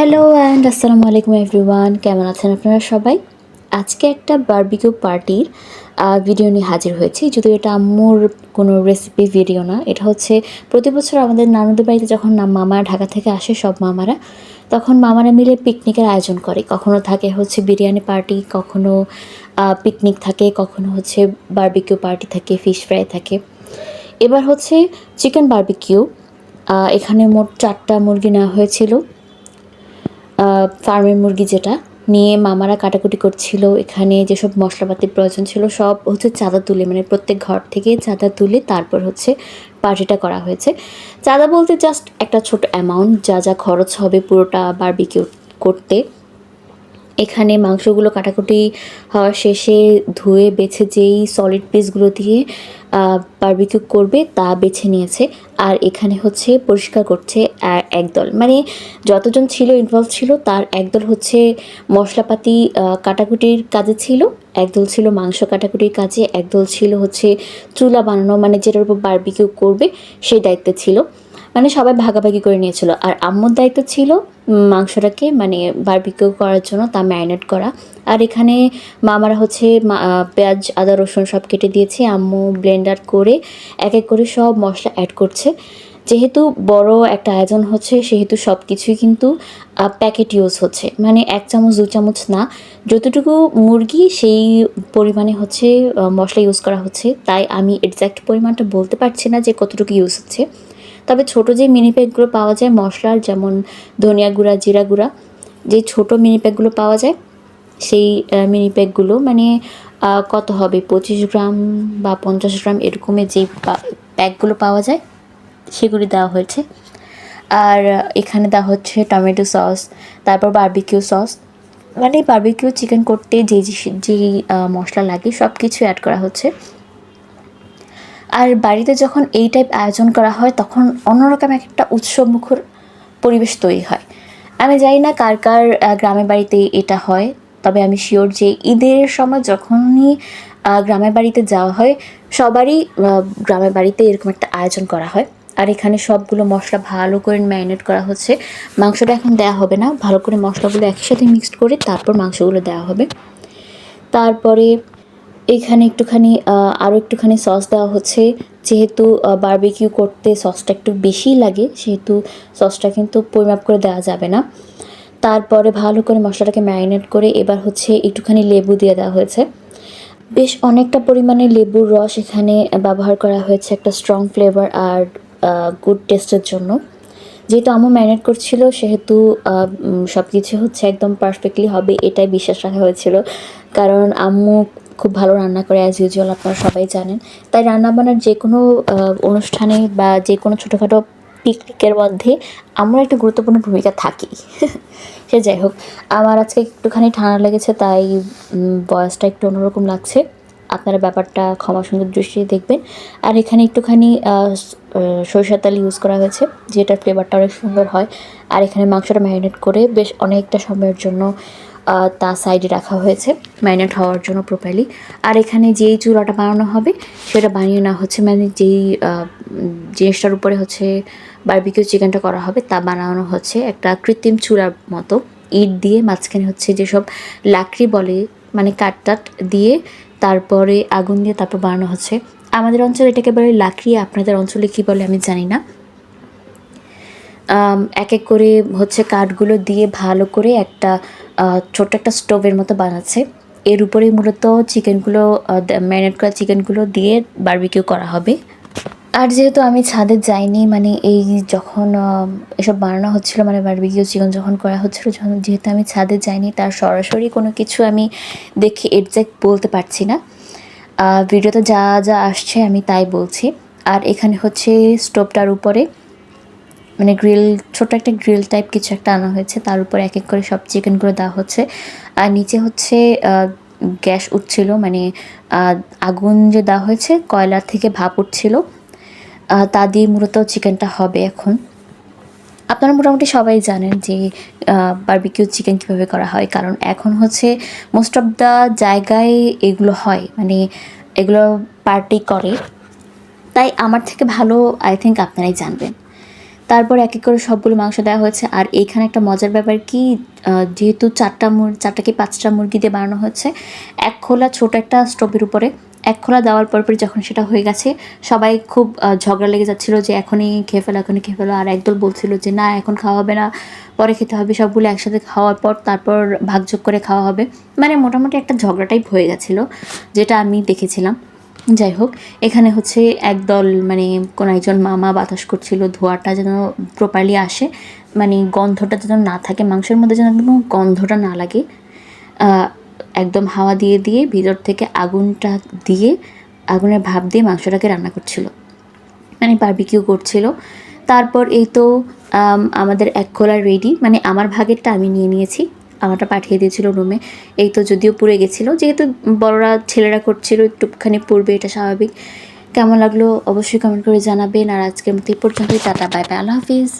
Hello and আসসালামু আলাইকুম everyone কেমন আছেন আপনারা সবাই? আজকে একটা বারবিকিউ পার্টির ভিডিও নিয়ে হাজির হয়েছি। যদিও এটা আম্মুর কোনো রেসিপি ভিডিও না, এটা হচ্ছে প্রতি বছর আমাদের নানুদের বাড়িতে যখন না মামারা ঢাকা থেকে আসে সব মামারা, তখন মামারা মিলে পিকনিকের আয়োজন করে। কখনো থাকে হচ্ছে বিরিয়ানি পার্টি কখনো পিকনিক থাকে, কখনো হচ্ছে বার্বিকিউ পার্টি থাকে ফিশ ফ্রাই থাকে। এবার হচ্ছে চিকেন বার্বিকিউ এখানে মোট চারটা মুরগি নেওয়া হয়েছিল। ফার্মের মুরগি যেটা, নিয়ে মামারা কাটাকুটি করছিল, এখানে যেসব মশলাপাতির প্রয়োজন ছিল, সব হচ্ছে চাঁদা তুলে মানে প্রত্যেক ঘর থেকে চাঁদা তুলে তারপর হচ্ছে পার্টিটা করা হয়েছে। চাঁদা বলতে জাস্ট একটা ছোট অ্যামাউন্ট যা যা খরচ হবে পুরোটা বারবিকিউ করতে। এখানে মাংসগুলো কাটাকুটি হওয়ার শেষে ধুয়ে, বেছে যেই সলিড পিসগুলো দিয়ে বারবিকিউ করবে তা বেছে নিয়েছে। আর এখানে হচ্ছে পরিষ্কার করছে একদল। মানে যতজন ছিল ইনভলভ ছিল, তার একদল হচ্ছে মশলাপাতি কাটাকুটির কাজে ছিল, একদল ছিল মাংস কাটাকুটির কাজে, একদল ছিল হচ্ছে চুলা বানানো মানে যেটার উপর বার্বিকিউ করবে, সেই দায়িত্বে ছিল। মানে সবাই ভাগাভাগি করে নিয়েছিল। আর আম্মুর দায়িত্ব ছিল মাংসটাকে মানে বারবিকিউ করার জন্য তা ম্যারিনেট করা। আর এখানে মামারা হচ্ছে পেঁয়াজ, আদা, রসুন সব কেটে দিয়েছে। আম্মু ব্লেন্ডার করে এক এক করে সব মশলা অ্যাড করছে। যেহেতু বড় একটা আয়োজন হচ্ছে, সেহেতু সব কিছুই কিন্তু প্যাকেট ইউজ হচ্ছে। মানে এক চামচ, দু চামচ না, যতটুকু মুরগি সেই পরিমাণে হচ্ছে মশলা ইউজ করা হচ্ছে। তাই আমি এক্স্যাক্ট পরিমাণটা বলতে পারছি না যে কতটুকু ইউজ হচ্ছে। তবে ছোট যে মিনি প্যাকগুলো পাওয়া যায় মশলার, যেমন ধনিয়া গুঁড়া, জিরা গুঁড়া, যে ছোট মিনি প্যাকগুলো পাওয়া যায়, সেই মিনি প্যাকগুলো মানে কত হবে? পঁচিশ গ্রাম বা পঞ্চাশ গ্রাম এরকমের যেই প্যাকগুলো পাওয়া যায়, সেগুলি দেওয়া হয়েছে। আর এখানে দেওয়া হচ্ছে টমেটো সস তারপর বার্বিকিউ সস মানে বার্বিকিউ চিকেন করতে যে যে মশলা লাগে সব কিছু অ্যাড করা হচ্ছে। আর বাড়িতে যখন এই টাইপ আয়োজন করা হয়, তখন অন্যরকম একটা উৎসবমুখর পরিবেশ তৈরি হয়। আমি জানি না কার কার গ্রামের বাড়িতে এটা হয়, তবে আমি শিওর যে ঈদের সময় যখনই গ্রামের বাড়িতে যাওয়া হয়, সবারই গ্রামের বাড়িতে এরকম একটা আয়োজন করা হয়। আর এখানে সবগুলো মশলা ভালো করে ম্যারিনেট করা হচ্ছে। মাংসটা এখন দেওয়া হবে না, ভালো করে মশলাগুলো একসাথে মিক্সড করে তারপর মাংসগুলো দেওয়া হবে। তারপরে এখানে একটুখানি আরও একটুখানি সস দেওয়া হচ্ছে। যেহেতু বারবিকিউ করতে সসটা একটু বেশিই লাগে, সেহেতু সসটা কিন্তু পরিমাপ করে দেওয়া যাবে না। তারপরে ভালো করে মশলাটাকে ম্যারিনেট করে এবার হচ্ছে একটুখানি লেবু দিয়ে দেওয়া হয়েছে। বেশ অনেকটা পরিমাণে লেবুর রস এখানে ব্যবহার করা হয়েছে একটা স্ট্রং ফ্লেভার আর গুড টেস্টের জন্য। যেহেতু আম্মু ম্যারিনেট করছিল, সেহেতু সব কিছু হচ্ছে একদম পারফেক্টলি হবে, এটাই বিশ্বাস রাখা হয়েছিল। কারণ আম্মু খুব ভালো রান্না করে অ্যাজ ইউজুয়াল আপনারা সবাই জানেন। তাই রান্না রান্নাবান্নার যে কোনো অনুষ্ঠানে বা যে কোনো ছোটোখাটো পিকনিকের মধ্যে আমার একটা গুরুত্বপূর্ণ ভূমিকা থাকি। সে যাই হোক, আমার আজকে একটুখানি ঠান্ডা লেগেছে, তাই বয়সটা একটু অন্যরকম লাগছে। আপনারা ব্যাপারটা ক্ষমা সুন্দর দৃষ্টিতে দেখবেন। আর এখানে একটুখানি সরিষার তেল ইউজ করা হয়েছে, যেটার ফ্লেভারটা অনেক সুন্দর হয়। আর এখানে মাংসটা ম্যারিনেট করে বেশ অনেকটা সময়ের জন্য তা সাইডে রাখা হয়েছে ম্যারিনেট হওয়ার জন্য প্রপারলি আর এখানে যেই চূড়াটা বানানো হবে, সেটা বানিয়ে নেওয়া হচ্ছে মানে যেই জিনিসটার উপরে হচ্ছে বারবিকিউ চিকেনটা করা হবে, তা বানানো হচ্ছে একটা কৃত্রিম চূড়ার মতো। ইট দিয়ে মাঝখানে হচ্ছে যেসব লাকড়ি বলে মানে কাঠটাট দিয়ে তারপরে আগুন দিয়ে তারপর বানানো হচ্ছে। আমাদের অঞ্চলে এটাকে বলে লাকড়ি, আপনাদের অঞ্চলে কী বলে আমি জানি না। এক এক করে হচ্ছে কাঠগুলো দিয়ে ভালো করে একটা ছোট্ট একটা স্টোভের মতো বানাচ্ছে। এর উপরেই মূলত চিকেনগুলো ম্যারিনেট করা চিকেনগুলো দিয়ে বারবিকিউ করা হবে। আর যেহেতু আমি ছাদে যাইনি মানে এই যখন এসব বানানো হচ্ছিল মানে বারবিকিউ চিকেন যখন করা হচ্ছিল, যখন যেহেতু আমি ছাদে যাইনি, তার সরাসরি কোনো কিছু আমি দেখে এক্স্যাক্ট বলতে পারছি না। ভিডিওতে যা যা আসছে আমি তাই বলছি। আর এখানে হচ্ছে স্টোভটার উপরে মানে গ্রিল ছোট একটা গ্রিল টাইপ কিছু একটা আনা হয়েছে। তার উপর এক এক করে সব চিকেনগুলো দেওয়া হচ্ছে। আর নিচে হচ্ছে গ্যাস উঠছিল মানে আগুন যে দেওয়া হয়েছে, কয়লার থেকে ভাপ উঠছিল। তা দিয়ে মূলত চিকেনটা হবে এখন। আপনারা মোটামুটি সবাই জানেন যে বারবিকিউ চিকেন কীভাবে করা হয়। কারণ এখন হচ্ছে মোস্ট অফ দ্য জায়গায় এগুলো হয় মানে এগুলো পার্টি করে। তাই আমার থেকে ভালো আই থিঙ্ক আপনারাই জানবেন। তারপর এক এক করে সবগুলো মাংস দেওয়া হয়েছে। আর এইখানে একটা মজার ব্যাপার কি যেহেতু চারটা মুর, চারটা কি পাঁচটা মুরগি দিয়ে বানানো হচ্ছে এক খোলা ছোট একটা স্টোভের উপরে, এক খোলা দেওয়ার পরপর যখন সেটা হয়ে গেছে, সবাই খুব ঝগড়া লেগে যাচ্ছিল যে এখনই খেয়ে ফেলো, এখনই খেয়ে ফেলো। আর একদল বলছিল যে, না, এখন খাওয়া হবে না, পরে খেতে হবে। সবগুলো একসাথে খাওয়ার পর তারপর ভাগযোগ করে খাওয়া হবে। মানে মোটামুটি একটা ঝগড়া টাইপ হয়ে গেছিল, যেটা আমি দেখেছিলাম। যাই হোক এখানে হচ্ছে একদল মানে কোনো একজন মামা বাতাস করছিল, ধোয়াটা যেন প্রপারলি আসে মানে গন্ধটা যেন না থাকে, মাংসের মধ্যে যেন একদম গন্ধটা না লাগে। একদম হাওয়া দিয়ে দিয়ে ভিতর থেকে আগুনটা দিয়ে, আগুনের ভাপ দিয়ে মাংসটাকে রান্না করছিল। মানে বারবিকিউ করছিল। তারপর এই তো আমাদের এক খোলা রেডি মানে আমার ভাগেরটা আমি নিয়ে নিয়েছি। আমারটা পাঠিয়ে দিয়েছিল রুমে এই তো যদিও পুড়ে গেছিল, যেহেতু বড়রা ছেলেরা করছিল, একটুখানি পড়বে, এটা স্বাভাবিক। কেমন লাগল অবশ্যই কমেন্ট করে জানাবেন। আর আজকের মতো এই পর্যন্তই, টাটা বাই বাই আল্লাহ হাফিজ।